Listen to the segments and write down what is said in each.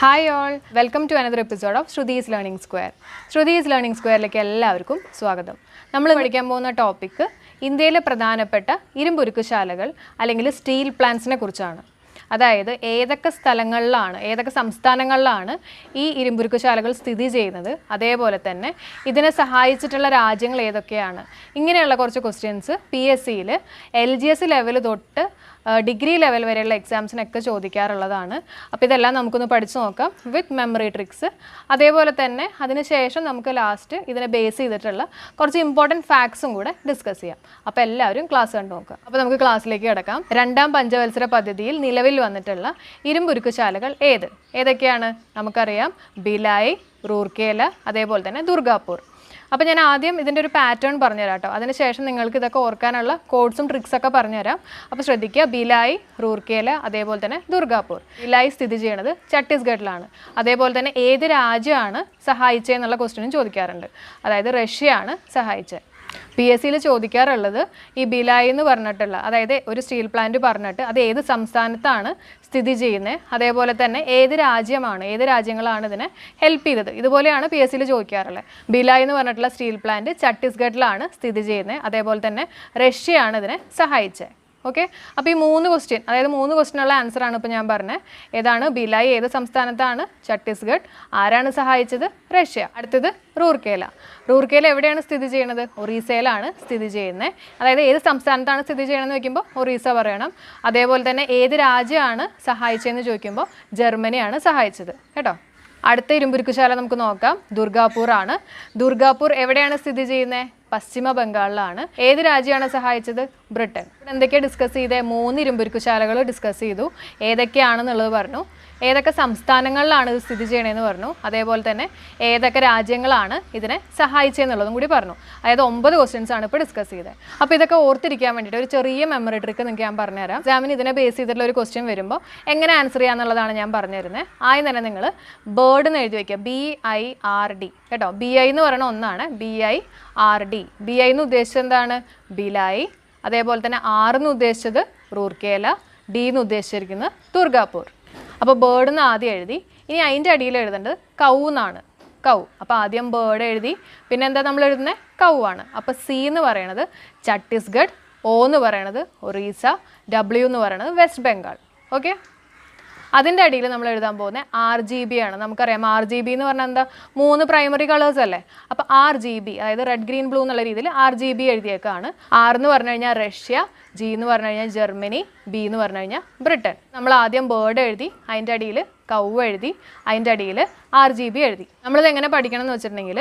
Hi all welcome to another episode of Shruti's learning square Shruti's learning സ്ക്വയറിലേക്ക് എല്ലാവർക്കും സ്വാഗതം. നമ്മൾ പഠിക്കാൻ പോകുന്ന ടോപ്പിക്ക് ഇന്ത്യയിലെ പ്രധാനപ്പെട്ട ഇരുമ്പുരുക്കുശാലകൾ അല്ലെങ്കിൽ സ്റ്റീൽ പ്ലാന്റ്സിനെ കുറിച്ചാണ്. അതായത് ഏതൊക്കെ സ്ഥലങ്ങളിലാണ് ഏതൊക്കെ സംസ്ഥാനങ്ങളിലാണ് ഈ ഇരുമ്പുരുക്കുശാലകൾ സ്ഥിതി ചെയ്യുന്നത്. അതേപോലെ തന്നെ ഇതിനെ സഹായിച്ചിട്ടുള്ള രാജ്യങ്ങൾ ഏതൊക്കെയാണ്? ഇങ്ങനെയുള്ള കുറച്ച് ക്വസ്റ്റ്യൻസ് പി എസ് സിയിൽ എൽ ജി എസ് ലെവൽ തൊട്ട് ഡിഗ്രി ലെവൽ വരെയുള്ള എക്സാംസിനൊക്കെ ചോദിക്കാറുള്ളതാണ്. അപ്പോൾ ഇതെല്ലാം നമുക്കൊന്ന് പഠിച്ചു നോക്കാം. വിത്ത് മെമ്മറി ട്രിക്സ് അതേപോലെ തന്നെ അതിനുശേഷം നമുക്ക് ലാസ്റ്റ് ഇതിനെ ബേസ് ചെയ്തിട്ടുള്ള കുറച്ച് ഇമ്പോർട്ടന്റ് ഫാക്ട്സും കൂടെ ഡിസ്കസ് ചെയ്യാം. അപ്പോൾ എല്ലാവരും ക്ലാസ് കണ്ടു നോക്കുക. അപ്പോൾ നമുക്ക് ക്ലാസ്സിലേക്ക് കിടക്കാം. രണ്ടാം പഞ്ചവത്സര പദ്ധതിയിൽ നിലവിൽ വന്നിട്ടുള്ള ഇരുമ്പുരുക്കുശാലകൾ ഏത്? ഏതൊക്കെയാണ്? നമുക്കറിയാം. ബിലായ് റൂർക്കേല അതേപോലെ തന്നെ ദുർഗാപൂർ. അപ്പോൾ ഞാൻ ആദ്യം ഇതിന്റെ ഒരു പാറ്റേൺ പറഞ്ഞുതരാം കേട്ടോ അതിനുശേഷം നിങ്ങൾക്ക് ഇതൊക്കെ ഓർക്കാനുള്ള കോഡ്സും ട്രിക്സ് ഒക്കെ പറഞ്ഞുതരാം. അപ്പോൾ ശ്രദ്ധിക്കുക. ബിലായ് റൂർക്കേല അതേപോലെ തന്നെ ദുർഗാപൂർ. ബിലായ് സ്ഥിതി ചെയ്യുന്നത് ഛത്തീസ്ഗഡിലാണ്. അതേപോലെ തന്നെ ഏത് രാജ്യമാണ് സഹായിച്ചതെന്നുള്ള ക്വസ്റ്റ്യനും ചോദിക്കാറുണ്ട്. അതായത് റഷ്യയാണ് സഹായിച്ചത്. പി എസ് സിയിൽ ചോദിക്കാറുള്ളത് ഈ ബിലായി എന്ന് പറഞ്ഞിട്ടുള്ള അതായത് ഒരു സ്റ്റീൽ പ്ലാന്റ് പറഞ്ഞിട്ട് അത് ഏത് സംസ്ഥാനത്താണ് സ്ഥിതി ചെയ്യുന്നത് അതേപോലെ തന്നെ ഏത് രാജ്യമാണ് ഏത് രാജ്യങ്ങളാണ് ഇതിനെ ഹെൽപ്പ് ചെയ്തത്. ഇതുപോലെയാണ് പി എസ് സിയിൽ ചോദിക്കാറുള്ളത്. ബിലായി എന്ന് പറഞ്ഞിട്ടുള്ള സ്റ്റീൽ പ്ലാന്റ് ഛത്തീസ്ഗഡിലാണ് സ്ഥിതി ചെയ്യുന്നത് അതേപോലെ തന്നെ റഷ്യയാണ് ഇതിനെ സഹായിച്ചത് ഓക്കെ അപ്പോൾ ഈ മൂന്ന് ക്വസ്റ്റ്യൻ അതായത് മൂന്ന് ക്വസ്റ്റ്യനുള്ള ആൻസർ ആണ് ഇപ്പോൾ ഞാൻ പറഞ്ഞത് ഏതാണ്? ബിലായി ഏത് സംസ്ഥാനത്താണ്? ഛത്തീസ്ഗഡ്. ആരാണ് സഹായിച്ചത്? റഷ്യ. അടുത്തത് റൂർക്കേല. റൂർക്കേല എവിടെയാണ് സ്ഥിതി ചെയ്യുന്നത്? ഒറീസയിലാണ് സ്ഥിതി ചെയ്യുന്നത് അതായത് ഏത് സംസ്ഥാനത്താണ് സ്ഥിതി ചെയ്യണമെന്ന് ചോദിക്കുമ്പോൾ ഒറീസ പറയണം. അതേപോലെ തന്നെ ഏത് രാജ്യമാണ് സഹായിച്ചതെന്ന് ചോദിക്കുമ്പോൾ ജർമ്മനിയാണ് സഹായിച്ചത്. കേട്ടോ? അടുത്ത ഇരുമ്പുരുക്കുശാല നമുക്ക് നോക്കാം. ദുർഗാപൂർ ആണ് ദുർഗാപൂർ എവിടെയാണ് സ്ഥിതി ചെയ്യുന്നത് പശ്ചിമ ബംഗാളിലാണ്. ഏത് രാജ്യമാണ് സഹായിച്ചത്? ബ്രിട്ടൻ. എന്തൊക്കെയാണ് ഡിസ്കസ് ചെയ്തത് മൂന്ന് ഇരുമ്പുരുക്കുശാലകൾ ഡിസ്കസ് ചെയ്തു. ഏതൊക്കെയാണെന്നുള്ളത് പറഞ്ഞു. ഏതൊക്കെ സംസ്ഥാനങ്ങളിലാണ് ഇത് സ്ഥിതി ചെയ്യണമെന്ന് പറഞ്ഞു. അതേപോലെ തന്നെ ഏതൊക്കെ രാജ്യങ്ങളാണ് ഇതിനെ സഹായിച്ചതെന്നുള്ളതും കൂടി പറഞ്ഞു. അതായത് ഒമ്പത് ക്വസ്റ്റ്യൻസ് ആണ് ഇപ്പോൾ ഡിസ്കസ് ചെയ്തത് അപ്പോൾ ഇതൊക്കെ ഓർത്തിരിക്കാൻ വേണ്ടിയിട്ട് ഒരു ചെറിയ മെമ്മറി ട്രിക്ക് നിങ്ങൾക്ക് ഞാൻ പറഞ്ഞുതരാം. എക്സാമിന് ഇതിനെ ബേസ് ചെയ്തിട്ടുള്ള ഒരു ക്വസ്റ്റ്യൻ വരുമ്പോൾ എങ്ങനെ ആൻസർ ചെയ്യാന്നുള്ളതാണ് ഞാൻ പറഞ്ഞുതരുന്നത് ആദ്യം തന്നെ നിങ്ങൾ ബേർഡ് എന്ന് എഴുതി വയ്ക്കുക ബി ഐ ആർ ഡി കേട്ടോ? ബി ഐ എന്ന് പറയുന്ന ഒന്നാണ്. B I R D B I എന്ന് ഉദ്ദേശിച്ചത് എന്താണ്? ബിലായി അതേപോലെ തന്നെ ആർ എന്ന് ഉദ്ദേശിച്ചത് റൂർക്കേല ഡി എന്ന് ഉദ്ദേശിച്ചിരിക്കുന്നത് ദുർഗാപൂർ. അപ്പോൾ ബേർഡ് എന്ന് ആദ്യം എഴുതി. ഇനി അതിന്റെ അടിയിൽ എഴുതേണ്ടത് കൗ എന്നാണ്. കൗ. അപ്പോൾ ആദ്യം ബേർഡ് എഴുതി. പിന്നെ എന്താ നമ്മൾ എഴുതുന്നത് കൗ ആണ്. അപ്പോൾ സി എന്ന് പറയണത് ഛത്തീസ്ഗഡ് ഒ എന്ന് പറയണത് ഒറീസ ഡബ്ല്യു എന്ന് പറയണത് വെസ്റ്റ് ബംഗാൾ. ഓക്കെ? അതിന്റെ അടിയിൽ നമ്മൾ എഴുതാൻ പോകുന്നത് ആർ ജി ബി ആണ്. നമുക്കറിയാം ആർ ജി ബി എന്ന് പറഞ്ഞാൽ എന്താ? മൂന്ന് പ്രൈമറി കളേഴ്സ് അല്ലേ? അപ്പോൾ ആർ ജി ബി അതായത് റെഡ് ഗ്രീൻ ബ്ലൂ എന്നുള്ള രീതിയിൽ ആർ ജി ബി എഴുതിയേക്കാണ്. ആർ എന്ന് പറഞ്ഞു കഴിഞ്ഞാൽ റഷ്യ ജി എന്ന് പറഞ്ഞു കഴിഞ്ഞാൽ ജർമ്മനി ബി എന്ന് പറഞ്ഞു കഴിഞ്ഞാൽ ബ്രിട്ടൻ. നമ്മൾ ആദ്യം ബേർഡ് എഴുതി അതിന്റെ അടിയിൽ കൗ എഴുതി അതിന്റെ അടിയിൽ ആർ ജി ബി എഴുതി. നമ്മളിത് എങ്ങനെ പഠിക്കണം എന്ന് വെച്ചിട്ടുണ്ടെങ്കിൽ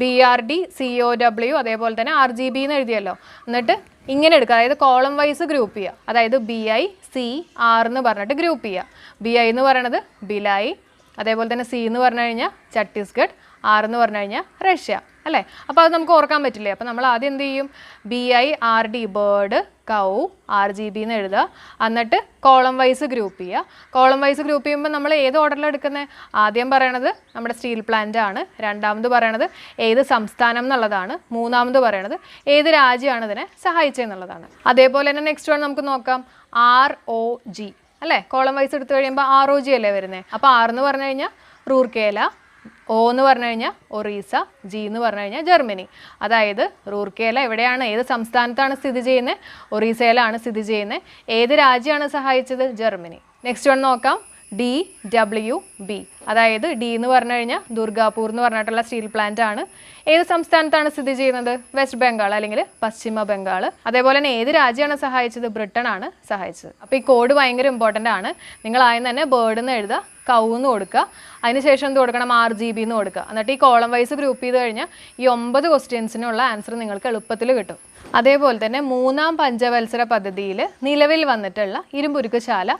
B R D C O W അതേപോലെ തന്നെ ആർ ജി ബി എന്ന് എഴുതിയല്ലോ. എന്നിട്ട് ഇങ്ങനെ എടുക്കുക. അതായത് കോളം വൈസ് ഗ്രൂപ്പ് ചെയ്യുക. അതായത് ബി ഐ സി ആർ എന്ന് പറഞ്ഞിട്ട് ഗ്രൂപ്പ് ചെയ്യുക. ബി ഐ എന്ന് പറയണത് ബിലായി അതേപോലെ തന്നെ സി എന്ന് പറഞ്ഞു കഴിഞ്ഞാൽ ഛത്തീസ്ഗഡ് ആർ എന്ന് പറഞ്ഞു കഴിഞ്ഞാൽ റഷ്യ അല്ലേ? അപ്പോൾ അത് നമുക്ക് ഓർക്കാൻ പറ്റില്ലേ? അപ്പോൾ നമ്മൾ ആദ്യം എന്ത് ചെയ്യും? B I R D bird cow R G B എന്ന് എഴുതുക. എന്നിട്ട് കോളം വൈസ് ഗ്രൂപ്പ് ചെയ്യുക. കോളം വൈസ് ഗ്രൂപ്പ് ചെയ്യുമ്പോൾ നമ്മൾ ഏത് ഓർഡറിൽ എടുക്കുന്നത് ആദ്യം പറയണത് നമ്മുടെ സ്റ്റീൽ പ്ലാന്റ് ആണ്. രണ്ടാമത് പറയണത് ഏത് സംസ്ഥാനം എന്നുള്ളതാണ്. മൂന്നാമത് പറയണത് ഏത് രാജ്യമാണ് ഇതിനെ സഹായിച്ചതെന്നുള്ളതാണ് അതേപോലെ തന്നെ നെക്സ്റ്റ് വൺ നമുക്ക് നോക്കാം. ആർ ഒ ജി അല്ലേ? കോളം വൈസ് എടുത്തു കഴിയുമ്പോൾ ആർ ഒ ജി അല്ലേ വരുന്നത് അപ്പോൾ ആർ എന്ന് പറഞ്ഞു കഴിഞ്ഞാൽ റൂർക്കേല ഒ എന്ന് പറഞ്ഞു കഴിഞ്ഞാൽ ഒറീസ ജി എന്ന് പറഞ്ഞു കഴിഞ്ഞാൽ ജർമ്മനി. അതായത് റൂർക്കേല എവിടെയാണ് ഏത് സംസ്ഥാനത്താണ് സ്ഥിതി ചെയ്യുന്നത് ഒറീസയിലാണ് സ്ഥിതി ചെയ്യുന്നത് ഏത് രാജ്യമാണ് സഹായിച്ചത്? ജർമ്മനി. നെക്സ്റ്റ് വൺ നോക്കാം. ഡി ഡബ്ല്യു ബി അതായത് ഡി എന്ന് പറഞ്ഞു കഴിഞ്ഞാൽ ദുർഗാപൂർ എന്ന് പറഞ്ഞിട്ടുള്ള സ്റ്റീൽ പ്ലാന്റ് ആണ്. ഏത് സംസ്ഥാനത്താണ് സ്ഥിതി ചെയ്യുന്നത്? വെസ്റ്റ് ബംഗാൾ അല്ലെങ്കിൽ പശ്ചിമ ബംഗാൾ അതേപോലെ തന്നെ ഏത് രാജ്യമാണ് സഹായിച്ചത്? ബ്രിട്ടൻ ആണ് സഹായിച്ചത്. അപ്പോൾ ഈ കോഡ് ഭയങ്കര ഇമ്പോർട്ടന്റ് ആണ്. നിങ്ങൾ ആദ്യം തന്നെ ബേർഡ് എന്ന് എഴുതുക. കൗ എന്ന് കൊടുക്കുക അതിനുശേഷം എന്ത് കൊടുക്കണം? ആർ ജി ബി എന്ന് കൊടുക്കുക. എന്നിട്ട് ഈ കോളം വൈസ് ഗ്രൂപ്പ് ചെയ്ത് കഴിഞ്ഞാൽ ഈ ഒമ്പത് ക്വസ്റ്റ്യൻസിനുള്ള ആൻസർ നിങ്ങൾക്ക് എളുപ്പത്തിൽ കിട്ടും. അതേപോലെ തന്നെ മൂന്നാം പഞ്ചവത്സര പദ്ധതിയിൽ നിലവിൽ വന്നിട്ടുള്ള ഇരുമ്പുരുക്കുശാല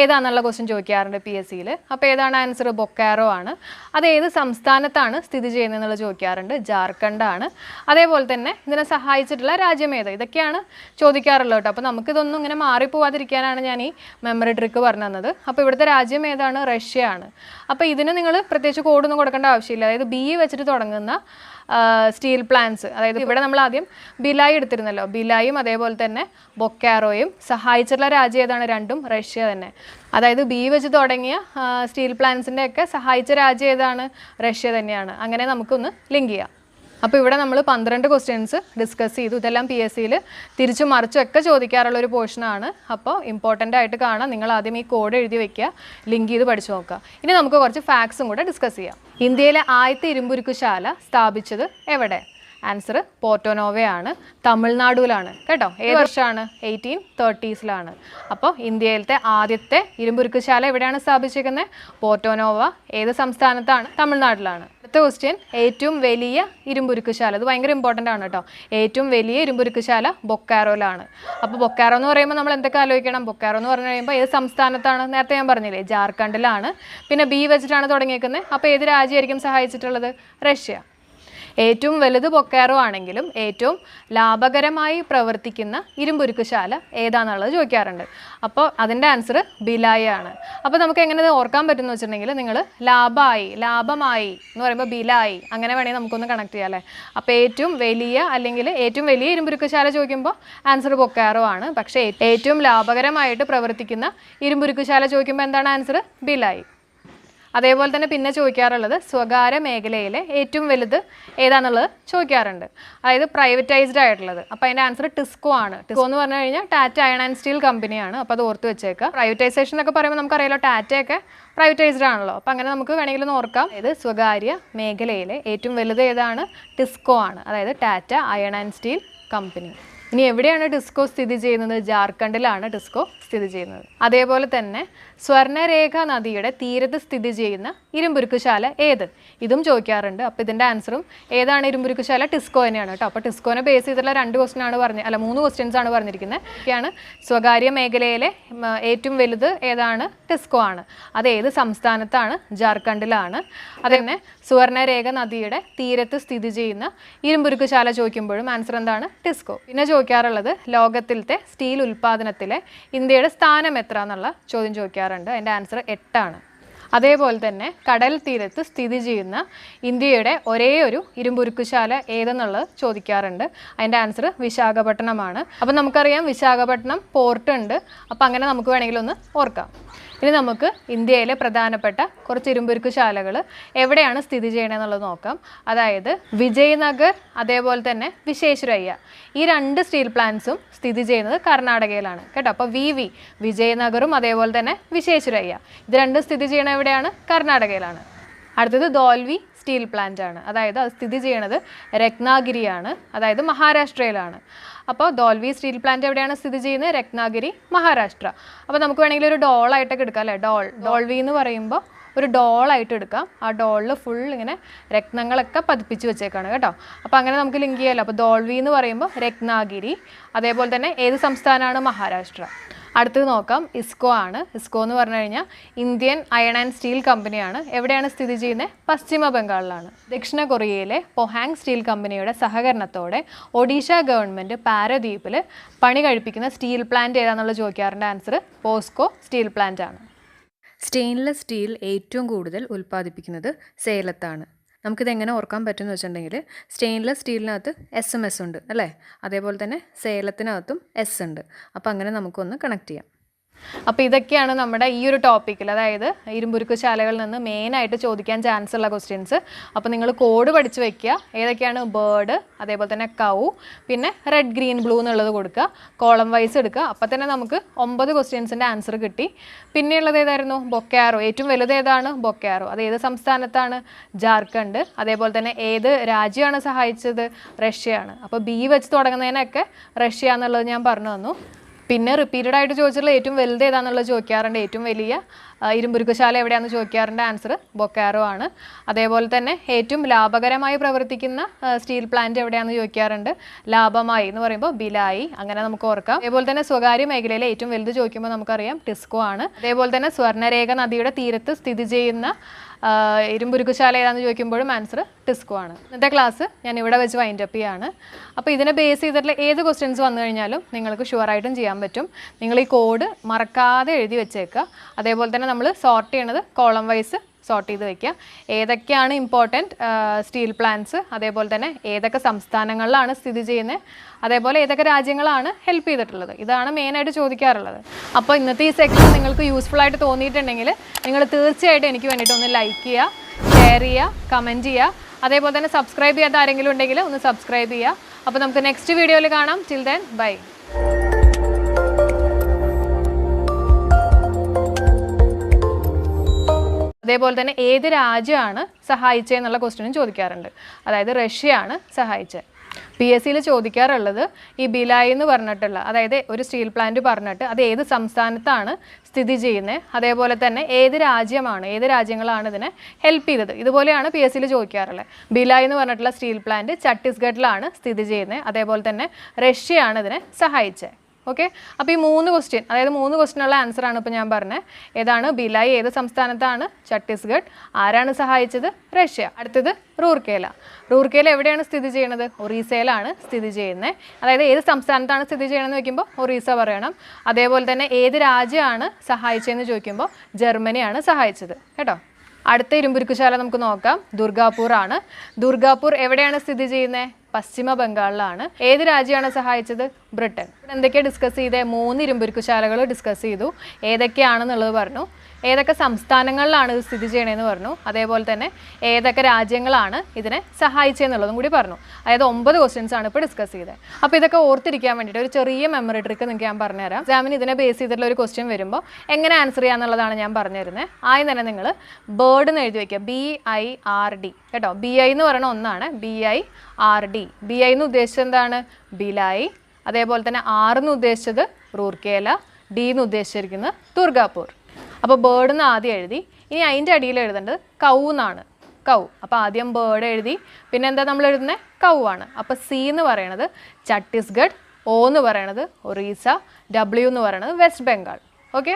ഏതാണെന്നുള്ള ക്വസ്റ്റ്യൻ ചോദിക്കാറുണ്ട് പി എസ് സിയിൽ അപ്പോൾ ഏതാണ് ആൻസർ ബൊക്കാറോ ആണ്. അത് ഏത് സംസ്ഥാനത്താണ് സ്ഥിതി ചെയ്യുന്നതെന്നുള്ളത് ചോദിക്കാറുണ്ട്. ജാർഖണ്ഡാണ്. അതേപോലെ തന്നെ ഇതിനെ സഹായിച്ചിട്ടുള്ള രാജ്യം ഏത്? ഇതൊക്കെയാണ് ചോദിക്കാറുള്ളത് കേട്ടോ. അപ്പോൾ നമുക്കിതൊന്നും ഇങ്ങനെ മാറിപ്പോവാതിരിക്കാനാണ് ഞാൻ ഈ മെമ്മറി ട്രിക്ക് പറഞ്ഞു തന്നത്. അപ്പോൾ ഇവിടുത്തെ രാജ്യം ഏതാണ്? റഷ്യ ആണ് അപ്പോൾ ഇതിന് നിങ്ങൾ പ്രത്യേകിച്ച് കോഡൊന്നും കൊടുക്കേണ്ട ആവശ്യമില്ല. അതായത് ബി വെച്ചിട്ട് തുടങ്ങുന്ന സ്റ്റീൽ പ്ലാന്റ്സ് അതായത് ഇവിടെ നമ്മൾ ആദ്യം ബിലായി എടുത്തിരുന്നല്ലോ. ബിലായും അതേപോലെ തന്നെ ബൊക്കാറോയും സഹായിച്ചിട്ടുള്ള രാജ്യം ഏതാണ്? രണ്ടും റഷ്യ തന്നെ. അതായത് ബി വെച്ച് തുടങ്ങിയ സ്റ്റീൽ പ്ലാന്റ്സിന്റെ ഒക്കെ സഹായിച്ച രാജ്യം ഏതാണ്? റഷ്യ തന്നെയാണ്. അങ്ങനെ നമുക്കൊന്ന് ലിങ്ക് ചെയ്യാം. അപ്പോൾ ഇവിടെ നമ്മൾ പന്ത്രണ്ട് ക്വസ്റ്റ്യൻസ് ഡിസ്കസ് ചെയ്തു. ഇതെല്ലാം പി എസ് സിയിൽ തിരിച്ചു മറിച്ചും ഒക്കെ ചോദിക്കാറുള്ള ഒരു പോർഷനാണ് അപ്പോൾ ഇമ്പോർട്ടന്റ് ആയിട്ട് കാണാം. നിങ്ങൾ ആദ്യം ഈ കോഡ് എഴുതി വെക്കുക. ലിങ്ക് ചെയ്ത് പഠിച്ചു നോക്കുക. ഇനി നമുക്ക് കുറച്ച് ഫാക്ട്സും കൂടെ ഡിസ്കസ് ചെയ്യാം. ഇന്ത്യയിലെ ആദ്യത്തെ ഇരുമ്പുരുക്കുശാല സ്ഥാപിച്ചത് എവിടെ? ആൻസർ പോർട്ടോനോവയാണ്. തമിഴ്നാടുവിലാണ്. കേട്ടോ? ഏത് വർഷമാണ്? എയ്റ്റീൻ തേർട്ടീസിലാണ്. അപ്പോൾ ഇന്ത്യയിലത്തെ ആദ്യത്തെ ഇരുമ്പുരുക്കുശാല എവിടെയാണ് സ്ഥാപിച്ചിരിക്കുന്നത്? പോർട്ടോനോവ ഏത് സംസ്ഥാനത്താണ്? തമിഴ്നാട്ടിലാണ്. അടുത്ത ക്വസ്റ്റ്യൻ ഏറ്റവും വലിയ ഇരുമ്പുരുക്കുശാല. അത് ഭയങ്കര ഇമ്പോർട്ടന്റ് ആണ് കേട്ടോ. ഏറ്റവും വലിയ ഇരുമ്പുരുക്കുശാല ബൊക്കാറോയിലാണ്. അപ്പോൾ ബൊക്കാറോ എന്ന് പറയുമ്പോൾ നമ്മൾ എന്തൊക്കെ ആലോചിക്കണം? ബൊക്കാറോ എന്ന് പറഞ്ഞു കഴിയുമ്പോൾ ഏത് സംസ്ഥാനത്താണ്? നേരത്തെ ഞാൻ പറഞ്ഞില്ലേ ജാർഖണ്ഡിലാണ്. പിന്നെ ബി വെച്ചിട്ടാണ് തുടങ്ങിയേക്കുന്നത്. അപ്പോൾ ഏത് രാജ്യമായിരിക്കും സഹായിച്ചിട്ടുള്ളത്? റഷ്യ. ഏറ്റവും വലുത് ബൊക്കാറോ ആണെങ്കിലും ഏറ്റവും ലാഭകരമായി പ്രവർത്തിക്കുന്ന ഇരുമ്പുരുക്കുശാല ഏതാണെന്നുള്ളത് ചോദിക്കാറുണ്ട്. അപ്പോൾ അതിന്റെ ആൻസർ ബിലായി ആണ്. അപ്പോൾ നമുക്ക് എങ്ങനെ ഓർക്കാൻ പറ്റുമെന്ന് വെച്ചിട്ടുണ്ടെങ്കിൽ നിങ്ങൾ ലാഭമായി ലാഭമായി എന്ന് പറയുമ്പോൾ ബിലായി അങ്ങനെ വേണമെങ്കിൽ നമുക്കൊന്ന് കണക്ട് ചെയ്യാം അല്ലേ? അപ്പോൾ ഏറ്റവും വലിയ അല്ലെങ്കിൽ ഏറ്റവും വലിയ ഇരുമ്പുരുക്കുശാല ചോദിക്കുമ്പോൾ ആൻസർ ബൊക്കാറോ ആണ്. പക്ഷേ ഏറ്റവും ലാഭകരമായിട്ട് പ്രവർത്തിക്കുന്ന ഇരുമ്പുരുക്കുശാല ചോദിക്കുമ്പോൾ എന്താണ് ആൻസർ ബിലായി. അതേപോലെ തന്നെ പിന്നെ ചോദിക്കാറുള്ളത് സ്വകാര്യ മേഖലയിലെ ഏറ്റവും വലുത് ഏതാണെന്നുള്ളത് ചോദിക്കാറുണ്ട്. അതായത് പ്രൈവറ്റൈസ്ഡ് ആയിട്ടുള്ളത്. അപ്പോൾ അതിന്റെ ആൻസർ ടിസ്കോ ആണ്. ടിസ്കോ എന്ന് പറഞ്ഞു കഴിഞ്ഞാൽ ടാറ്റ അയൺ ആൻഡ് സ്റ്റീൽ കമ്പനിയാണ് അപ്പോൾ അത് ഓർത്ത് വെച്ചേക്കുക. പ്രൈവറ്റൈസേഷൻ എന്നൊക്കെ പറയുമ്പോൾ നമുക്കറിയാലോ ടാറ്റയൊക്കെ പ്രൈവറ്റൈസ്ഡ് ആണല്ലോ. അപ്പോൾ അങ്ങനെ നമുക്ക് വേണമെങ്കിലും ഓർക്കാം. ഇത് സ്വകാര്യ മേഖലയിലെ ഏറ്റവും വലുത് ഏതാണ്? ടിസ്കോ ആണ്. അതായത് Tata iron and steel company ഇനി എവിടെയാണ് ഡിസ്കോ സ്ഥിതി ചെയ്യുന്നത്? ജാർഖണ്ഡിലാണ് ഡിസ്കോ സ്ഥിതി ചെയ്യുന്നത്. അതേപോലെ തന്നെ സ്വർണരേഖ നദിയുടെ തീരത്ത് സ്ഥിതി ചെയ്യുന്ന ഇരുമ്പുരുക്കുശാല ഏത്? ഇതും ചോദിക്കാറുണ്ട്. അപ്പോൾ ഇതിന്റെ ആൻസറും ഏതാണ് ഇരുമ്പുരുക്കുശാല? ടിസ്കോ തന്നെയാണ് കേട്ടോ. അപ്പോൾ ടിസ്കോനെ ബേസ് ചെയ്തിട്ടുള്ള രണ്ട് ക്വസ്റ്റിനാണ് ആണ് അല്ല മൂന്ന് ക്വസ്റ്റ്യൻസ് ആണ് പറഞ്ഞിരിക്കുന്നത് ഒക്കെയാണ് സ്വകാര്യ മേഖലയിലെ ഏറ്റവും വലുത് ഏതാണ്? ടിസ്കോ ആണ്. അത് ഏത് സംസ്ഥാനത്താണ്? ജാർഖണ്ഡിലാണ്. അതന്നെ സുവർണരേഖ നദിയുടെ തീരത്ത് സ്ഥിതി ചെയ്യുന്ന ഇരുമ്പുരുക്കുശാല ചോദിക്കുമ്പോഴും ആൻസർ എന്താണ്? ടിസ്കോ. പിന്നെ ചോദിക്കാറുള്ളത് ലോകത്തിലത്തെ സ്റ്റീൽ ഉൽപ്പാദനത്തിലെ ഇന്ത്യയുടെ സ്ഥാനം എത്ര എന്നുള്ള ചോദ്യം ചോദിക്കാറുണ്ട്. അതിന്റെ ആൻസർ എട്ടാണ്. അതേപോലെ തന്നെ കടൽ തീരത്ത് സ്ഥിതി ചെയ്യുന്ന ഇന്ത്യയുടെ ഒരേ ഒരു ഇരുമ്പുരുക്കുശാല ഏതെന്നുള്ളത് ചോദിക്കാറുണ്ട്. അതിന്റെ ആൻസർ വിശാഖപട്ടണമാണ്. അപ്പം നമുക്കറിയാം വിശാഖപട്ടണം പോർട്ട് ഉണ്ട് അപ്പം അങ്ങനെ നമുക്ക് വേണമെങ്കിൽ ഒന്ന് ഓർക്കാം. ഇനി നമുക്ക് ഇന്ത്യയിലെ പ്രധാനപ്പെട്ട കുറച്ച് ഇരുമ്പുരുക്ക് ശാലകൾ എവിടെയാണ് സ്ഥിതി ചെയ്യണമെന്നുള്ളത് നോക്കാം. അതായത് വിജയനഗർ അതേപോലെ തന്നെ വിശേഷരയ്യ. ഈ രണ്ട് സ്റ്റീൽ പ്ലാന്റ്സും സ്ഥിതി ചെയ്യുന്നത് കർണാടകയിലാണ്. കേട്ടോ? അപ്പോൾ വി വി വിജയനഗറും അതേപോലെ തന്നെ വിശേഷരയ്യ. ഇത് രണ്ടും സ്ഥിതി ചെയ്യണത് എവിടെയാണ്? കർണാടകയിലാണ്. അടുത്തത് ദോൽവി സ്റ്റീൽ പ്ലാന്റ് ആണ്. അതായത് അത് സ്ഥിതി ചെയ്യണത് രത്നാഗിരിയാണ്. അതായത് മഹാരാഷ്ട്രയിലാണ്. അപ്പോൾ ദോൽവി സ്റ്റീൽ പ്ലാന്റ് എവിടെയാണ് സ്ഥിതി ചെയ്യുന്നത്? രത്നാഗിരി മഹാരാഷ്ട്ര. അപ്പോൾ നമുക്ക് വേണമെങ്കിൽ ഒരു ഡോളായിട്ടൊക്കെ എടുക്കാം അല്ലേ? ഡോൾ ഡോൾവി എന്ന് പറയുമ്പോൾ ഒരു ഡോളായിട്ട് എടുക്കാം. ആ ഡോളിൽ ഫുൾ ഇങ്ങനെ രത്നങ്ങളൊക്കെ പതിപ്പിച്ച് വെച്ചേക്കാണ് കേട്ടോ. അപ്പോൾ അങ്ങനെ നമുക്ക് ലിങ്ക് ചെയ്യാമല്ലോ അപ്പോൾ ദോൾവി എന്ന് പറയുമ്പോൾ രത്നാഗിരി അതേപോലെ തന്നെ ഏത് സംസ്ഥാനമാണ്? മഹാരാഷ്ട്ര. അടുത്തത് നോക്കാം. ഇസ്കോ ആണ്. ഇസ്കോ എന്ന് പറഞ്ഞു കഴിഞ്ഞാൽ ഇന്ത്യൻ അയൺ ആൻഡ് സ്റ്റീൽ കമ്പനിയാണ്. എവിടെയാണ് സ്ഥിതി ചെയ്യുന്നത്? പശ്ചിമ ബംഗാളിലാണ്. ദക്ഷിണ കൊറിയയിലെ പൊഹാങ് സ്റ്റീൽ കമ്പനിയുടെ സഹകരണത്തോടെ ഒഡീഷ ഗവൺമെന്റ് പാരദ്വീപിൽ പണി കഴിപ്പിക്കുന്ന സ്റ്റീൽ പ്ലാന്റ് ഏതാണെന്നുള്ള ചോദിക്കാറിന്റെ ആൻസർ പോസ്കോ സ്റ്റീൽ പ്ലാന്റ് ആണ്. സ്റ്റെയിൻലെസ് സ്റ്റീൽ ഏറ്റവും കൂടുതൽ ഉൽപ്പാദിപ്പിക്കുന്നത് സേലത്താണ്. നമുക്കിത് എങ്ങനെ ഓർക്കാൻ പറ്റുമെന്ന് വെച്ചിട്ടുണ്ടെങ്കിൽ സ്റ്റെയിൻലെസ് സ്റ്റീലിനകത്ത് എസ് എം എസ് ഉണ്ട് അല്ലേ? അതേപോലെ തന്നെ സേലത്തിനകത്തും എസ് ഉണ്ട്. അപ്പോൾ അങ്ങനെ നമുക്കൊന്ന് കണക്ട് ചെയ്യാം. അപ്പോൾ ഇതൊക്കെയാണ് നമ്മുടെ ഈ ഒരു ടോപ്പിക്കിൽ അതായത് ഇരുമ്പുരുക്ക് ശാലകളിൽ നിന്ന് മെയിനായിട്ട് ചോദിക്കാൻ ചാൻസ് ഉള്ള ക്വസ്റ്റ്യൻസ് അപ്പോൾ നിങ്ങൾ കോഡ് പഠിച്ചു വെക്കുക. ഏതൊക്കെയാണ് ബേർഡ് അതേപോലെ തന്നെ കൗ പിന്നെ റെഡ് ഗ്രീൻ ബ്ലൂ എന്നുള്ളത് കൊടുക്കുക. കോളം വൈസ് എടുക്കുക. അപ്പോൾ തന്നെ നമുക്ക് ഒമ്പത് ക്വസ്റ്റ്യൻസിന്റെ ആൻസർ കിട്ടി. പിന്നെയുള്ളത് ഏതായിരുന്നു? ബൊക്കാറോ ഏറ്റവും വലുത് ഏതാണ്? ബൊക്കാറോ അത് ഏത് സംസ്ഥാനത്താണ്? ജാർഖണ്ഡ്. അതേപോലെ തന്നെ ഏത് രാജ്യമാണ് സഹായിച്ചത്? റഷ്യയാണ്. അപ്പോൾ ബി വെച്ച് തുടങ്ങുന്നതിനൊക്കെ റഷ്യ എന്നുള്ളത് ഞാൻ പറഞ്ഞു തന്നു. പിന്നെ റിപ്പീറ്റഡ് ആയിട്ട് ചോദിച്ചിട്ടുള്ള ഏറ്റവും വലുത് ഏതാണെന്നുള്ളത് ചോദിക്കാറുണ്ട്. ഏറ്റവും വലിയ ഇരുമ്പുരുക്കശാല എവിടെയാണെന്ന് ചോദിക്കാറുണ്ട്. ആൻസർ ബൊക്കാറോ ആണ്. അതേപോലെ തന്നെ ഏറ്റവും ലാഭകരമായി പ്രവർത്തിക്കുന്ന സ്റ്റീൽ പ്ലാന്റ് എവിടെയാണെന്ന് ചോദിക്കാറുണ്ട്. ലാഭമായി എന്ന് പറയുമ്പോൾ ബിലായി. അങ്ങനെ നമുക്ക് ഓർക്കാം. അതേപോലെ തന്നെ സ്വകാര്യ മേഖലയിലെ ഏറ്റവും വലുത് ചോദിക്കുമ്പോൾ നമുക്കറിയാം ടിസ്കോ ആണ്. അതേപോലെ തന്നെ സ്വർണരേഖ നദിയുടെ തീരത്ത് സ്ഥിതി ചെയ്യുന്ന ഇരുമ്പുരുക്കുശാല ഏതാണെന്ന് ചോദിക്കുമ്പോഴും ആൻസർ ടിസ്കോ ആണ്. ഇന്നത്തെ ക്ലാസ് ഞാൻ ഇവിടെ വെച്ച് വൈൻഡ് അപ്പ് ചെയ്യാണ്. അപ്പോൾ ഇതിനെ ബേസ് ചെയ്തിട്ടുള്ള ഏത് ക്വസ്റ്റ്യൻസ് വന്നു കഴിഞ്ഞാലും നിങ്ങൾക്ക് ഷുവറായിട്ടും ചെയ്യാൻ പറ്റും. നിങ്ങൾ ഈ കോഡ് മറക്കാതെ എഴുതി വെച്ചേക്കുക. അതേപോലെ തന്നെ നമ്മൾ സോർട്ട് ചെയ്യണത് കോളം വൈസ് സോർട്ട് ചെയ്ത് വെക്കുക. ഏതൊക്കെയാണ് ഇമ്പോർട്ടന്റ് സ്റ്റീൽ പ്ലാന്റ്സ് അതേപോലെ തന്നെ ഏതൊക്കെ സംസ്ഥാനങ്ങളിലാണ് സ്ഥിതി ചെയ്യുന്നത്? അതേപോലെ ഏതൊക്കെ രാജ്യങ്ങളാണ് ഹെൽപ്പ് ചെയ്തിട്ടുള്ളത്? ഇതാണ് മെയിനായിട്ട് ചോദിക്കാറുള്ളത്. അപ്പോൾ ഇന്നത്തെ ഈ സെക്ഷൻ നിങ്ങൾക്ക് യൂസ്ഫുൾ ആയിട്ട് തോന്നിയിട്ടുണ്ടെങ്കിൽ നിങ്ങൾ തീർച്ചയായിട്ടും എനിക്ക് വേണ്ടിയിട്ട് ഒന്ന് ലൈക്ക് ചെയ്യുക ഷെയർ ചെയ്യുക കമന്റ് ചെയ്യുക. അതേപോലെ തന്നെ സബ്സ്ക്രൈബ് ചെയ്യാത്ത ആരെങ്കിലും ഉണ്ടെങ്കിൽ ഒന്ന് സബ്സ്ക്രൈബ് ചെയ്യുക. അപ്പോൾ നമുക്ക് നെക്സ്റ്റ് വീഡിയോയിൽ കാണാം. ടിൽ ദെൻ ബൈ അതേപോലെ തന്നെ ഏത് രാജ്യമാണ് സഹായിച്ചതെന്നുള്ള ക്വസ്റ്റ്യനും ചോദിക്കാറുണ്ട്. അതായത് റഷ്യയാണ് സഹായിച്ചത്. പി എസ് സിയിൽ ചോദിക്കാറുള്ളത് ഈ ബിലായി എന്ന് പറഞ്ഞിട്ടുള്ള അതായത് ഒരു സ്റ്റീൽ പ്ലാന്റ് പറഞ്ഞിട്ട് അത് ഏത് സംസ്ഥാനത്താണ് സ്ഥിതി ചെയ്യുന്നത് അതേപോലെ തന്നെ ഏത് രാജ്യമാണ് ഏത് രാജ്യങ്ങളാണ് ഇതിനെ ഹെൽപ്പ് ചെയ്തത്. ഇതുപോലെയാണ് പി എസ് സിയിൽ ചോദിക്കാറുള്ളത്. ബിലായി എന്ന് പറഞ്ഞിട്ടുള്ള സ്റ്റീൽ പ്ലാന്റ് ഛത്തീസ്ഗഡിലാണ് സ്ഥിതി ചെയ്യുന്നത് അതേപോലെ തന്നെ റഷ്യയാണ് ഇതിനെ സഹായിച്ചത്. ഓക്കെ അപ്പോൾ ഈ മൂന്ന് ക്വസ്റ്റ്യൻ അതായത് മൂന്ന് ക്വസ്റ്റ്യനുള്ള ആൻസർ ആണ് ഇപ്പോൾ ഞാൻ പറഞ്ഞത് ഏതാണ്? ബിലായി ഏത് സംസ്ഥാനത്താണ്? ഛത്തീസ്ഗഡ്. ആരാണ് സഹായിച്ചത്? റഷ്യ. അടുത്തത് റൂർക്കേല. റൂർക്കേല എവിടെയാണ് സ്ഥിതി ചെയ്യുന്നത്? ഒറീസയിലാണ് സ്ഥിതി ചെയ്യുന്നത് അതായത് ഏത് സംസ്ഥാനത്താണ് സ്ഥിതി ചെയ്യണമെന്ന് ചോദിക്കുമ്പോൾ ഒറീസ പറയണം. അതേപോലെ തന്നെ ഏത് രാജ്യമാണ് സഹായിച്ചതെന്ന് ചോദിക്കുമ്പോൾ ജർമ്മനിയാണ് സഹായിച്ചത്. കേട്ടോ? അടുത്ത ഇരുമ്പുരുക്കുശാല നമുക്ക് നോക്കാം. ദുർഗാപൂർ ആണ്. ദുർഗാപൂർ എവിടെയാണ് സ്ഥിതി ചെയ്യുന്നത് പശ്ചിമ ബംഗാളിലാണ്. ഏത് രാജ്യമാണ് സഹായിച്ചത്? ബ്രിട്ടൻ. എന്തൊക്കെയാണ് ഡിസ്കസ് ചെയ്തേ? മൂന്ന് ഇരുമ്പുരുക്കുശാലകൾ ഡിസ്കസ് ചെയ്തു. ഏതൊക്കെയാണെന്നുള്ളത് പറഞ്ഞു. ഏതൊക്കെ സംസ്ഥാനങ്ങളിലാണ് ഇത് സ്ഥിതി ചെയ്യണതെന്ന് പറഞ്ഞു. അതേപോലെ തന്നെ ഏതൊക്കെ രാജ്യങ്ങളാണ് ഇതിനെ സഹായിച്ചതെന്നുള്ളതും കൂടി പറഞ്ഞു. അതായത് ഒമ്പത് ക്വസ്റ്റ്യൻസ് ആണ് ഇപ്പോൾ ഡിസ്കസ് ചെയ്തത്. അപ്പോൾ ഇതൊക്കെ ഓർത്തിരിക്കാൻ വേണ്ടിയിട്ട് ഒരു ചെറിയ മെമ്മറി ട്രിക്ക് നിങ്ങൾക്ക് ഞാൻ പറഞ്ഞുതരാം. എക്സാമിന് ഇതിനെ ബേസ് ചെയ്തിട്ടുള്ള ഒരു ക്വസ്റ്റ്യൻ വരുമ്പോൾ എങ്ങനെ ആൻസർ ചെയ്യാന്നുള്ളതാണ് ഞാൻ പറഞ്ഞു തരുന്നത് ആദ്യം തന്നെ നിങ്ങൾ ബേർഡ് എന്ന് എഴുതി വയ്ക്കുക ബി ഐ ആർ ഡി കേട്ടോ? ബി ഐ എന്ന് പറയുന്ന ഒന്നാണ്. B I R D B I എന്ന് ഉദ്ദേശിച്ചത് എന്താണ്? ബിലായി. അതേപോലെ തന്നെ ആർ എന്ന് ഉദ്ദേശിച്ചത് റൂർക്കേല. ഡി എന്ന് ഉദ്ദേശിച്ചിരിക്കുന്നത് ദുർഗാപൂർ. അപ്പോൾ ബേർഡ് എന്ന് ആദ്യം എഴുതി. ഇനി അതിന്റെ അടിയിൽ എഴുതേണ്ടത് കൗ എന്നാണ് കൗ അപ്പോൾ ആദ്യം ബേർഡ് എഴുതി. പിന്നെ എന്താ നമ്മൾ എഴുതുന്നത് കൗ ആണ്. അപ്പോൾ സി എന്ന് പറയണത് ഛത്തീസ്ഗഡ് ഒ എന്ന് പറയണത് ഒറീസ ഡബ്ല്യു എന്ന് പറയണത് വെസ്റ്റ് ബംഗാൾ ഓക്കെ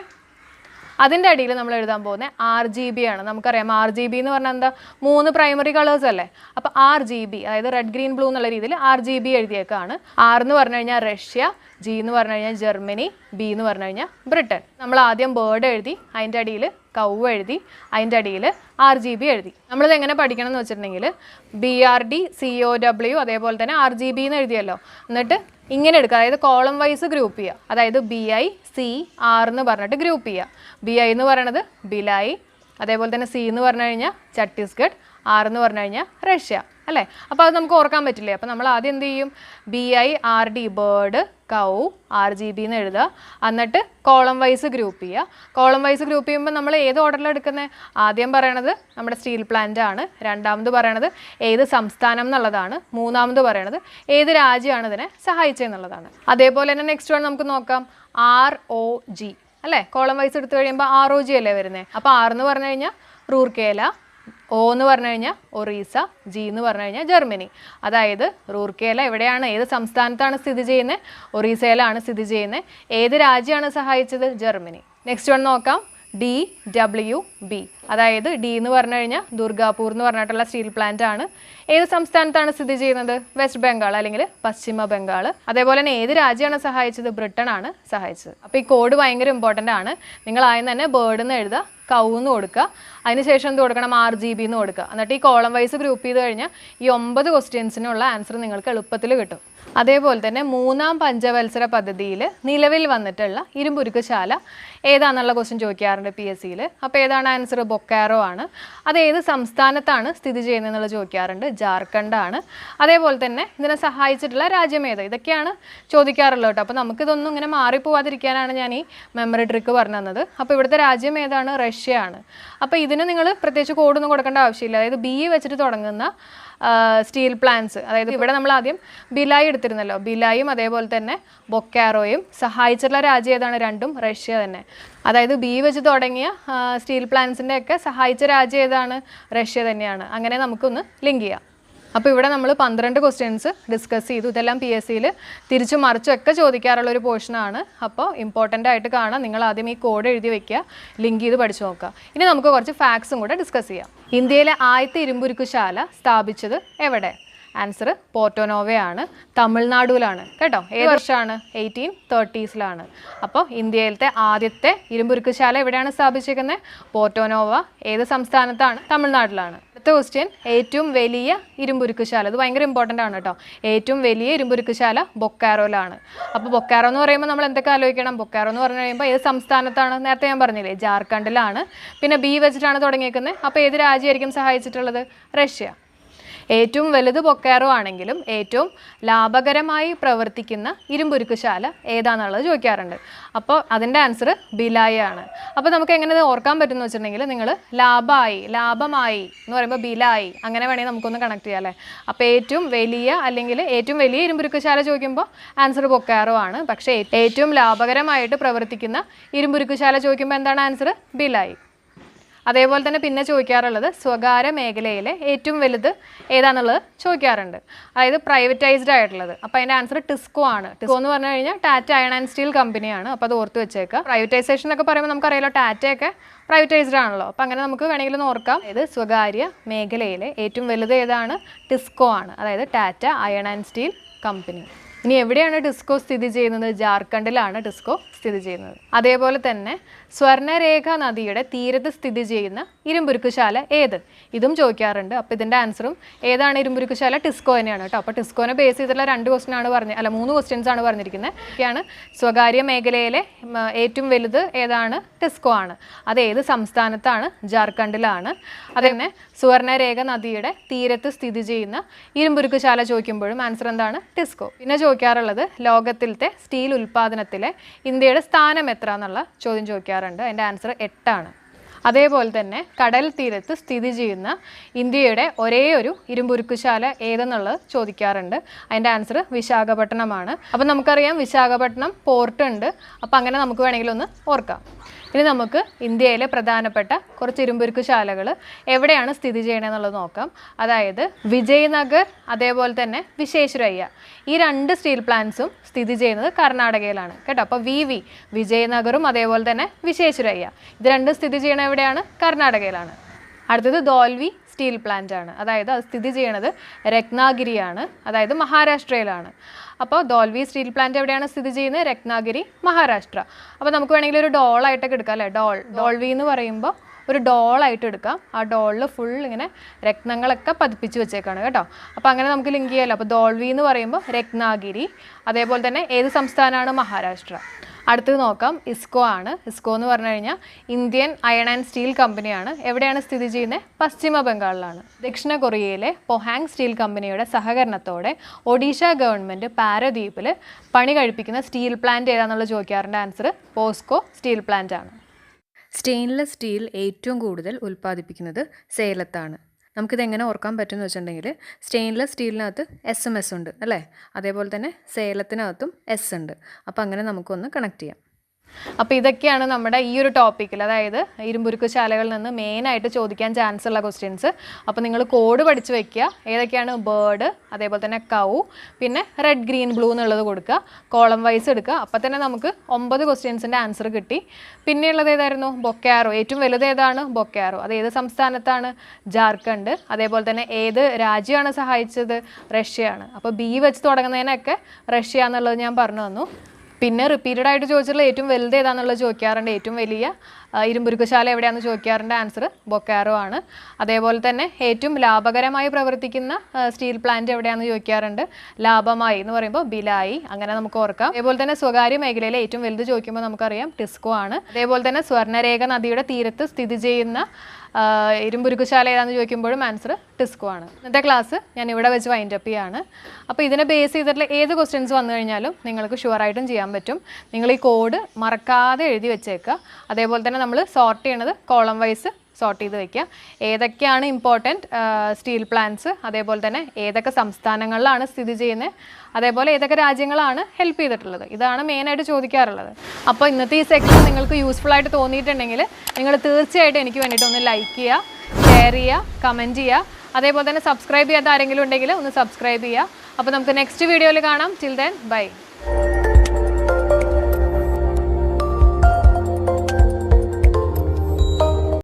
അതിന്റെ അടിയിൽ നമ്മൾ എഴുതാൻ പോകുന്നത് ആർ ജി ബി ആണ്. നമുക്കറിയാം ആർ ജി ബി എന്ന് പറഞ്ഞാൽ എന്താ? മൂന്ന് പ്രൈമറി കളേഴ്സ് അല്ലേ? അപ്പോൾ ആർ ജി ബി അതായത് റെഡ് ഗ്രീൻ ബ്ലൂ എന്നുള്ള രീതിയിൽ ആർ ജി ബി എഴുതിയേക്കാണ്. ആർ എന്ന് പറഞ്ഞു കഴിഞ്ഞാൽ റഷ്യ ജി എന്ന് പറഞ്ഞു കഴിഞ്ഞാൽ ജർമ്മനി ബി എന്ന് പറഞ്ഞു കഴിഞ്ഞാൽ ബ്രിട്ടൻ. നമ്മൾ ആദ്യം ബേർഡ് എഴുതി അതിന്റെ അടിയിൽ കൗ എഴുതി അതിന്റെ അടിയിൽ ആർ ജി ബി എഴുതി. നമ്മളിത് എങ്ങനെ പഠിക്കണം എന്ന് വെച്ചിട്ടുണ്ടെങ്കിൽ B R D C O W അതേപോലെ തന്നെ ആർ ജി ബി എന്ന് എഴുതിയല്ലോ. എന്നിട്ട് ഇങ്ങനെ എടുക്കുക. അതായത് കോളം വൈസ് ഗ്രൂപ്പ് ചെയ്യുക. അതായത് ബി ഐ സി ആർ എന്ന് പറഞ്ഞിട്ട് ഗ്രൂപ്പ് ചെയ്യുക. ബി ഐ എന്ന് പറയണത് ബിലായി. അതേപോലെ തന്നെ സി എന്ന് പറഞ്ഞു കഴിഞ്ഞാൽ ഛത്തീസ്ഗഡ് ആർ എന്ന് പറഞ്ഞു കഴിഞ്ഞാൽ റഷ്യ. അല്ലേ? അപ്പോൾ അത് നമുക്ക് ഓർക്കാൻ പറ്റില്ലേ? അപ്പോൾ നമ്മൾ ആദ്യം എന്ത് ചെയ്യും? B I R D bird cow R G B എന്ന് എഴുതുക. എന്നിട്ട് കോളം വൈസ് ഗ്രൂപ്പ് ചെയ്യുക. കോളം വൈസ് ഗ്രൂപ്പ് ചെയ്യുമ്പോൾ നമ്മൾ ഏത് ഓർഡറിലാണ് എടുക്കുന്നത് ആദ്യം പറയണത് നമ്മുടെ സ്റ്റീൽ പ്ലാന്റ് ആണ്. രണ്ടാമത് പറയണത് ഏത് സംസ്ഥാനം എന്നുള്ളതാണ്. മൂന്നാമത് പറയണത് ഏത് രാജ്യമാണ് ഇതിനെ സഹായിച്ചതെന്നുള്ളതാണ്. അതേപോലെ തന്നെ നെക്സ്റ്റ് വൺ നമുക്ക് നോക്കാം. ആർ ഒ ജി അല്ലേ? കോളം വൈസ് എടുത്തു കഴിയുമ്പോൾ ആർ ഒ ജി അല്ലേ വരുന്നത് അപ്പോൾ ആർ എന്ന് പറഞ്ഞു കഴിഞ്ഞാൽ റൂർക്കേല ഒ എന്ന് പറഞ്ഞു കഴിഞ്ഞാൽ ഒറീസ ജി എന്ന് പറഞ്ഞു കഴിഞ്ഞാൽ ജർമ്മനി. അതായത് റൂർക്കേല എവിടെയാണ് ഏത് സംസ്ഥാനത്താണ് സ്ഥിതി ചെയ്യുന്നത്? ഒറീസയിലാണ് സ്ഥിതി ചെയ്യുന്നത്. ഏത് രാജ്യമാണ് സഹായിച്ചത്? ജർമ്മനി. നെക്സ്റ്റ് വൺ നോക്കാം. ഡി ഡബ്ല്യു ബി അതായത് ഡി എന്ന് പറഞ്ഞു കഴിഞ്ഞാൽ ദുർഗാപൂർ എന്ന് പറഞ്ഞിട്ടുള്ള സ്റ്റീൽ പ്ലാന്റ് ആണ്. ഏത് സംസ്ഥാനത്താണ് സ്ഥിതി ചെയ്യുന്നത്? വെസ്റ്റ് ബംഗാൾ അല്ലെങ്കിൽ പശ്ചിമ ബംഗാൾ അതേപോലെ തന്നെ ഏത് രാജ്യമാണ് സഹായിച്ചത്? ബ്രിട്ടൻ ആണ് സഹായിച്ചത്. അപ്പോൾ ഈ കോഡ് ഭയങ്കര ഇമ്പോർട്ടന്റ് ആണ്. നിങ്ങൾ ആദ്യം തന്നെ ബേർഡ് എന്ന് എഴുതുക കൗന്ന് കൊടുക്കുക. അതിനുശേഷം എന്ത് കൊടുക്കണം? ആർ ജി ബി എന്ന് കൊടുക്കുക. എന്നിട്ട് ഈ കോളം വൈസ് ഗ്രൂപ്പ് ചെയ്ത് കഴിഞ്ഞാൽ ഈ ഒമ്പത് ക്വസ്റ്റ്യൻസിനുള്ള ആൻസർ നിങ്ങൾക്ക് എളുപ്പത്തിൽ കിട്ടും. അതേപോലെ തന്നെ മൂന്നാം പഞ്ചവത്സര പദ്ധതിയിൽ നിലവിൽ വന്നിട്ടുള്ള ഇരുമ്പുരുക്കുശാല ഏതാണെന്നുള്ള ക്വസ്റ്റ്യൻ ചോദിക്കാറുണ്ട് പി എസ് സിയിൽ അപ്പോൾ ഏതാണ് ആൻസർ ബൊക്കാറോ ആണ്. അത് ഏത് സംസ്ഥാനത്താണ് സ്ഥിതി ചെയ്യുന്നതെന്നുള്ളത് ചോദിക്കാറുണ്ട്. ജാർഖണ്ഡാണ്. അതേപോലെ തന്നെ ഇതിനെ സഹായിച്ചിട്ടുള്ള രാജ്യം ഏത്? ഇതൊക്കെയാണ് ചോദിക്കാറുള്ളത് കേട്ടോ. അപ്പോൾ നമുക്കിതൊന്നും ഇങ്ങനെ മാറിപ്പോവാതിരിക്കാനാണ് ഞാൻ ഈ മെമ്മറി ട്രിക്ക് പറഞ്ഞു തന്നത്. അപ്പോൾ ഇവിടുത്തെ രാജ്യം ഏതാണ്? റഷ്യ ആണ് അപ്പോൾ ഇതിന് നിങ്ങൾ പ്രത്യേകിച്ച് കോഡൊന്നും കൊടുക്കേണ്ട ആവശ്യമില്ല. അതായത് ബി വെച്ചിട്ട് തുടങ്ങുന്ന സ്റ്റീൽ പ്ലാന്റ്സ് അതായത് ഇവിടെ നമ്മൾ ആദ്യം ബിലായി എടുത്തിരുന്നല്ലോ. ബിലായും അതേപോലെ തന്നെ ബൊക്കാറോയും സഹായിച്ചിട്ടുള്ള രാജ്യം ഏതാണ്? രണ്ടും റഷ്യ തന്നെ. അതായത് ബി വെച്ച് തുടങ്ങിയ സ്റ്റീൽ പ്ലാന്റ്സിന്റെ ഒക്കെ സഹായിച്ച രാജ്യം ഏതാണ്? റഷ്യ തന്നെയാണ്. അങ്ങനെ നമുക്കൊന്ന് ലിങ്ക് ചെയ്യാം. അപ്പോൾ ഇവിടെ നമ്മൾ പന്ത്രണ്ട് ക്വസ്റ്റ്യൻസ് ഡിസ്കസ് ചെയ്തു. ഇതെല്ലാം പി എസ് സിയിൽ തിരിച്ചു മറിച്ചും ഒക്കെ ചോദിക്കാറുള്ള ഒരു പോർഷനാണ് അപ്പോൾ ഇമ്പോർട്ടന്റ് ആയിട്ട് കാണാം. നിങ്ങൾ ആദ്യം ഈ കോഡ് എഴുതി വെക്കുക. ലിങ്ക് ചെയ്ത് പഠിച്ചു നോക്കുക. ഇനി നമുക്ക് കുറച്ച് ഫാക്ട്സും കൂടെ ഡിസ്കസ് ചെയ്യാം. ഇന്ത്യയിലെ ആദ്യത്തെ ഇരുമ്പുരുക്കുശാല സ്ഥാപിച്ചത് എവിടെ? ആൻസർ പോർട്ടോനോവയാണ് തമിഴ്നാടുവിലാണ്. കേട്ടോ? ഏത് വർഷമാണ്? എയ്റ്റീൻ തേർട്ടീസിലാണ് അപ്പോൾ ഇന്ത്യയിലത്തെ ആദ്യത്തെ ഇരുമ്പുരുക്കുശാല എവിടെയാണ് സ്ഥാപിച്ചിരിക്കുന്നത് പോർട്ടോനോവ ഏത് സംസ്ഥാനത്താണ്? തമിഴ്നാട്ടിലാണ്. അടുത്ത ക്വസ്റ്റ്യൻ ഏറ്റവും വലിയ ഇരുമ്പുരുക്കുശാല. അത് ഭയങ്കര ഇമ്പോർട്ടന്റ് ആണ് കേട്ടോ. ഏറ്റവും വലിയ ഇരുമ്പുരുക്കുശാല ബൊക്കാറോയിലാണ്. അപ്പോൾ ബൊക്കാറോ എന്ന് പറയുമ്പോൾ നമ്മൾ എന്തൊക്കെ ആലോചിക്കണം? ബൊക്കാറോ എന്ന് പറഞ്ഞു കഴിയുമ്പോൾ ഏത് സംസ്ഥാനത്താണ്? നേരത്തെ ഞാൻ പറഞ്ഞില്ലേ ജാർഖണ്ഡിലാണ്. പിന്നെ ബി വെച്ചിട്ടാണ് തുടങ്ങിയേക്കുന്നത് അപ്പോൾ ഏത് രാജ്യമായിരിക്കും സഹായിച്ചിട്ടുള്ളത്? റഷ്യ. ഏറ്റവും വലുത് ബൊക്കാറോ ആണെങ്കിലും ഏറ്റവും ലാഭകരമായി പ്രവർത്തിക്കുന്ന ഇരുമ്പുരുക്കുശാല ഏതാണെന്നുള്ളത് ചോദിക്കാറുണ്ട്. അപ്പോൾ അതിന്റെ ആൻസർ ബിലായി ആണ്. അപ്പോൾ നമുക്ക് എങ്ങനെ ഓർക്കാൻ പറ്റുമെന്ന് വെച്ചിട്ടുണ്ടെങ്കിൽ നിങ്ങൾ ലാഭമായി ലാഭമായി എന്ന് പറയുമ്പോൾ ബിലായി അങ്ങനെ വേണമെങ്കിൽ നമുക്കൊന്ന് കണക്ട് ചെയ്യാം അല്ലേ? അപ്പോൾ ഏറ്റവും വലിയ അല്ലെങ്കിൽ ഏറ്റവും വലിയ ഇരുമ്പുരുക്കുശാല ചോദിക്കുമ്പോൾ ആൻസർ ബൊക്കാറോ ആണ്. പക്ഷേ ഏറ്റവും ലാഭകരമായിട്ട് പ്രവർത്തിക്കുന്ന ഇരുമ്പുരുക്കുശാല ചോദിക്കുമ്പോൾ എന്താണ് ആൻസർ ബിലായി. അതേപോലെ തന്നെ പിന്നെ ചോദിക്കാറുള്ളത് സ്വകാര്യ മേഖലയിലെ ഏറ്റവും വലുത് ഏതാണെന്നുള്ളത് ചോദിക്കാറുണ്ട്. അതായത് പ്രൈവറ്റൈസ്ഡ് ആയിട്ടുള്ളത്. അപ്പോൾ അതിന്റെ ആൻസർ ടിസ്കോ ആണ്. ടിസ്കോ എന്ന് പറഞ്ഞു കഴിഞ്ഞാൽ ടാറ്റ അയൺ ആൻഡ് സ്റ്റീൽ കമ്പനിയാണ് അപ്പോൾ അത് ഓർത്ത് വെച്ചേക്കുക. പ്രൈവറ്റൈസേഷൻ എന്നൊക്കെ പറയുമ്പോൾ നമുക്കറിയാലോ ടാറ്റയൊക്കെ പ്രൈവറ്റൈസ്ഡ് ആണല്ലോ. അപ്പോൾ അങ്ങനെ നമുക്ക് വേണമെങ്കിലും ഓർക്കാം. ഇത് സ്വകാര്യ മേഖലയിലെ ഏറ്റവും വലുത് ഏതാണ്? ടിസ്കോ ആണ്. അതായത് Tata iron and steel company ഇനി എവിടെയാണ് ഡിസ്കോ സ്ഥിതി ചെയ്യുന്നത്? ജാർഖണ്ഡിലാണ് ഡിസ്കോ സ്ഥിതി ചെയ്യുന്നത്. അതേപോലെ തന്നെ സ്വർണരേഖ നദിയുടെ തീരത്ത് സ്ഥിതി ചെയ്യുന്ന ഇരുമ്പുരുക്കുശാല ഏത്? ഇതും ചോദിക്കാറുണ്ട്. അപ്പോൾ ഇതിന്റെ ആൻസറും ഏതാണ് ഇരുമ്പുരുക്കുശാല? ടിസ്കോ തന്നെയാണ് കേട്ടോ. അപ്പോൾ ടിസ്കോനെ ബേസ് ചെയ്തിട്ടുള്ള രണ്ട് ക്വസ്റ്റൻ ആണ് പറഞ്ഞത് അല്ല മൂന്ന് ക്വസ്റ്റ്യൻസ് ആണ് പറഞ്ഞിരിക്കുന്നത്. ഒക്കെയാണ് സ്വകാര്യ മേഖലയിലെ ഏറ്റവും വലുത് ഏതാണ്? ടിസ്കോ ആണ്. അത് ഏത് സംസ്ഥാനത്താണ്? ജാർഖണ്ഡിലാണ്. അതന്നെ സുവർണരേഖ നദിയുടെ തീരത്ത് സ്ഥിതി ചെയ്യുന്ന ഇരുമ്പുരുക്കുശാല ചോദിക്കുമ്പോഴും ആൻസർ എന്താണ്? ടിസ്കോ പിന്നെ ചോദിക്കാറുള്ളത് ലോകത്തിലത്തെ സ്റ്റീൽ ഉൽപ്പാദനത്തിലെ ഇന്ത്യയുടെ സ്ഥാനം എത്ര എന്നുള്ള ചോദ്യം ചോദിക്കാറുണ്ട്. അതിന്റെ ആൻസർ എട്ടാണ്. അതേപോലെ തന്നെ കടൽ തീരത്ത് സ്ഥിതി ചെയ്യുന്ന ഇന്ത്യയുടെ ഒരേ ഒരു ഇരുമ്പുരുക്കുശാല ഏതെന്നുള്ളത് ചോദിക്കാറുണ്ട്. അതിന്റെ ആൻസർ വിശാഖപട്ടണമാണ്. അപ്പം നമുക്കറിയാം വിശാഖപട്ടണം പോർട്ട് ഉണ്ട് അപ്പം അങ്ങനെ നമുക്ക് വേണമെങ്കിൽ ഒന്ന് ഓർക്കാം. ഇനി നമുക്ക് ഇന്ത്യയിലെ പ്രധാനപ്പെട്ട കുറച്ച് ഇരുമ്പുരുക്കുശാലകൾ എവിടെയാണ് സ്ഥിതി ചെയ്യണമെന്നുള്ളത് നോക്കാം. അതായത് വിജയനഗർ അതേപോലെ തന്നെ വിശേഷരയ്യ. ഈ രണ്ട് സ്റ്റീൽ പ്ലാന്റ്സും സ്ഥിതി ചെയ്യുന്നത് കർണാടകയിലാണ്. കേട്ടോ? അപ്പോൾ വി വി അതേപോലെ തന്നെ വിശേഷരയ്യ. ഇത് രണ്ടും സ്ഥിതി ചെയ്യണത് എവിടെയാണ്? കർണാടകയിലാണ്. അടുത്തത് ദോൽവി സ്റ്റീൽ പ്ലാന്റ് ആണ് അതായത് അത് സ്ഥിതി ചെയ്യണത് രത്നാഗിരിയാണ്. അതായത് മഹാരാഷ്ട്രയിലാണ്. അപ്പോൾ ദോൽവി സ്റ്റീൽ പ്ലാന്റ് എവിടെയാണ് സ്ഥിതി ചെയ്യുന്നത്? രത്നാഗിരി മഹാരാഷ്ട്ര. അപ്പോൾ നമുക്ക് വേണമെങ്കിൽ ഒരു ഡോളായിട്ടൊക്കെ എടുക്കാം അല്ലേ? ഡോൾ ഡോൾവി എന്ന് പറയുമ്പോൾ ഒരു ഡോളായിട്ട് എടുക്കാം. ആ ഡോളിൽ ഫുൾ ഇങ്ങനെ രത്നങ്ങളൊക്കെ പതിപ്പിച്ച് വെച്ചേക്കാണ് കേട്ടോ. അപ്പോൾ അങ്ങനെ നമുക്ക് ലിങ്ക് ചെയ്യാമല്ലോ അപ്പോൾ ദോൾവി എന്ന് പറയുമ്പോൾ രത്നാഗിരി അതേപോലെ തന്നെ ഏത് സംസ്ഥാനമാണ്? മഹാരാഷ്ട്ര. അടുത്തത് നോക്കാം. ഇസ്കോ ആണ്. ഇസ്കോ എന്ന് പറഞ്ഞു കഴിഞ്ഞാൽ ഇന്ത്യൻ അയൺ ആൻഡ് സ്റ്റീൽ കമ്പനിയാണ് എവിടെയാണ് സ്ഥിതി ചെയ്യുന്നത് പശ്ചിമ ബംഗാളിലാണ്. ദക്ഷിണ കൊറിയയിലെ പൊഹാങ് സ്റ്റീൽ കമ്പനിയുടെ സഹകരണത്തോടെ ഒഡീഷ ഗവൺമെന്റ് പാരദ്വീപിൽ പണി കഴിപ്പിക്കുന്ന സ്റ്റീൽ പ്ലാന്റ് ഏതാണെന്നുള്ള ചോദിക്കാറുണ്ട്. ആൻസർ പോസ്കോ സ്റ്റീൽ പ്ലാന്റ് ആണ്. സ്റ്റെയിൻലെസ് സ്റ്റീൽ ഏറ്റവും കൂടുതൽ ഉൽപ്പാദിപ്പിക്കുന്നത് സേലത്താണ്. നമുക്കിത് എങ്ങനെ ഓർക്കാൻ പറ്റുമെന്ന് വെച്ചിട്ടുണ്ടെങ്കിൽ സ്റ്റെയിൻലെസ് സ്റ്റീലിനകത്ത് എസ് എം എസ് ഉണ്ട് അല്ലേ? അതേപോലെ തന്നെ സേലത്തിനകത്തും എസ് ഉണ്ട്. അപ്പോൾ അങ്ങനെ നമുക്കൊന്ന് കണക്ട് ചെയ്യാം. അപ്പോൾ ഇതൊക്കെയാണ് നമ്മുടെ ഈ ഒരു ടോപ്പിക്കിൽ അതായത് ഇരുമ്പുരുക്ക് ശാലകളിൽ നിന്ന് മെയിനായിട്ട് ചോദിക്കാൻ ചാൻസ് ഉള്ള ക്വസ്റ്റ്യൻസ് അപ്പോൾ നിങ്ങൾ കോഡ് പഠിച്ചു വെക്കുക. ഏതൊക്കെയാണ് ബേർഡ് അതേപോലെ തന്നെ കൗ പിന്നെ റെഡ് ഗ്രീൻ ബ്ലൂ എന്നുള്ളത് കൊടുക്കുക. കോളം വൈസ് എടുക്കുക. അപ്പോൾ തന്നെ നമുക്ക് ഒമ്പത് ക്വസ്റ്റ്യൻസിന്റെ ആൻസർ കിട്ടി. പിന്നെയുള്ളത് ഏതായിരുന്നു? ബൊക്കാറോ ഏറ്റവും വലുത് ഏതാണ്? ബൊക്കാറോ അത് ഏത് സംസ്ഥാനത്താണ്? ജാർഖണ്ഡ്. അതേപോലെ തന്നെ ഏത് രാജ്യമാണ് സഹായിച്ചത്? റഷ്യയാണ്. അപ്പോൾ ബി വെച്ച് തുടങ്ങുന്നതിനൊക്കെ റഷ്യ എന്നുള്ളത് ഞാൻ പറഞ്ഞു തന്നു. പിന്നെ റിപ്പീറ്റഡ് ആയിട്ട് ചോദിച്ചിട്ടുള്ള ഏറ്റവും വലുത് ഏതാണെന്നുള്ളത് ചോദിക്കാറുണ്ട്. ഏറ്റവും വലിയ ഇരുമ്പുരുക്കശാല എവിടെയാണെന്ന് ചോദിക്കാറുണ്ട്. ആൻസർ ബൊക്കാറോ ആണ്. അതേപോലെ തന്നെ ഏറ്റവും ലാഭകരമായി പ്രവർത്തിക്കുന്ന സ്റ്റീൽ പ്ലാന്റ് എവിടെയാണെന്ന് ചോദിക്കാറുണ്ട്. ലാഭമായി എന്ന് പറയുമ്പോൾ ബിലായി. അങ്ങനെ നമുക്ക് ഓർക്കാം. അതേപോലെ തന്നെ സ്വകാര്യ മേഖലയിലെ ഏറ്റവും വലുത് ചോദിക്കുമ്പോൾ നമുക്കറിയാം ടിസ്കോ ആണ്. അതേപോലെ തന്നെ സ്വർണരേഖ നദിയുടെ തീരത്ത് സ്ഥിതി ചെയ്യുന്ന ഇരുമ്പുരുക്കുശാല ഏതാണെന്ന് ചോദിക്കുമ്പോഴും ആൻസർ ടിസ്കോ ആണ്. ഇന്നത്തെ ക്ലാസ് ഞാൻ ഇവിടെ വെച്ച് വൈൻഡ് അപ്പ് ചെയ്യാണ്. അപ്പോൾ ഇതിനെ ബേസ് ചെയ്തിട്ടുള്ള ഏത് ക്വസ്റ്റ്യൻസ് വന്നു കഴിഞ്ഞാലും നിങ്ങൾക്ക് ഷുവറായിട്ടും ചെയ്യാൻ പറ്റും. നിങ്ങൾ ഈ കോഡ് മറക്കാതെ എഴുതി വെച്ചേക്കുക. അതേപോലെ തന്നെ നമ്മൾ സോർട്ട് ചെയ്യണത് കോളം വൈസ് സോർട്ട് ചെയ്ത് വെക്കുക. ഏതൊക്കെയാണ് ഇമ്പോർട്ടന്റ് സ്റ്റീൽ പ്ലാന്റ്സ് അതേപോലെ തന്നെ ഏതൊക്കെ സംസ്ഥാനങ്ങളിലാണ് സ്ഥിതി ചെയ്യുന്നത്? അതേപോലെ ഏതൊക്കെ രാജ്യങ്ങളാണ് ഹെൽപ്പ് ചെയ്തിട്ടുള്ളത്? ഇതാണ് മെയിനായിട്ട് ചോദിക്കാറുള്ളത്. അപ്പോൾ ഇന്നത്തെ ഈ സെക്ഷൻ നിങ്ങൾക്ക് യൂസ്ഫുൾ ആയിട്ട് തോന്നിയിട്ടുണ്ടെങ്കിൽ നിങ്ങൾ തീർച്ചയായിട്ടും എനിക്ക് വേണ്ടിയിട്ട് ഒന്ന് ലൈക്ക് ചെയ്യുക ഷെയർ ചെയ്യുക കമന്റ് ചെയ്യുക. അതേപോലെ തന്നെ സബ്സ്ക്രൈബ് ചെയ്യാത്ത ആരെങ്കിലും ഉണ്ടെങ്കിൽ ഒന്ന് സബ്സ്ക്രൈബ് ചെയ്യുക. അപ്പോൾ നമുക്ക് നെക്സ്റ്റ് വീഡിയോയിൽ കാണാം. Till then bye